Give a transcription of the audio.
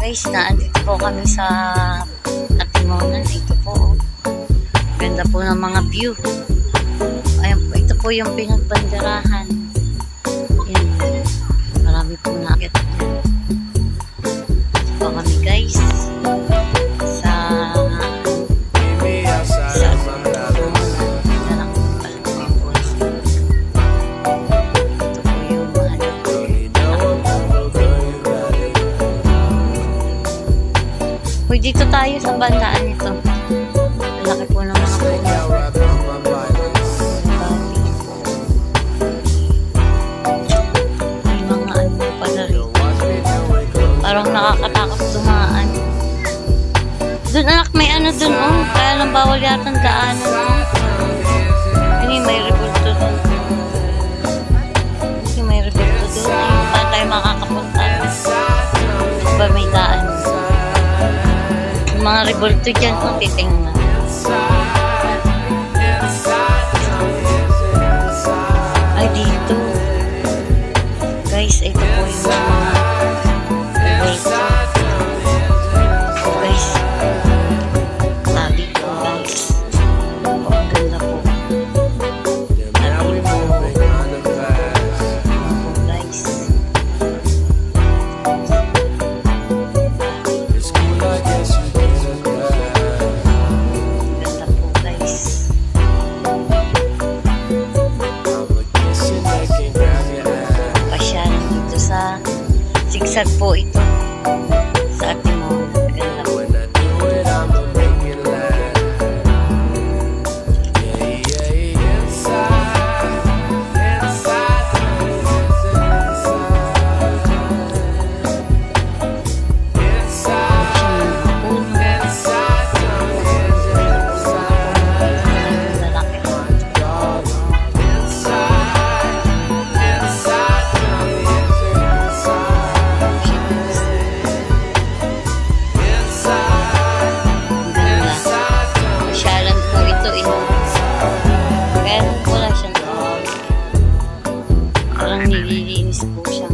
Guys, naandito po kami sa Atimonan. Ito po. Ganda po ng mga view. Ayan po, ito po yung pinagbanderahan. Dito tayo sa bandaan nito. Laki po ng mga ano close Parang nakakatakot dumaan. Doon anak, may ano dun oh. Kaya lang bawal yata daanan. Hindi, may mga rebulto dyan, oh, titingnan. Ay, dito. Guys, ito po yung mga rebulto. Guys, sabi ko guys. Oh, ang ganda po. Sigsag po ito. Parang nililinis po siya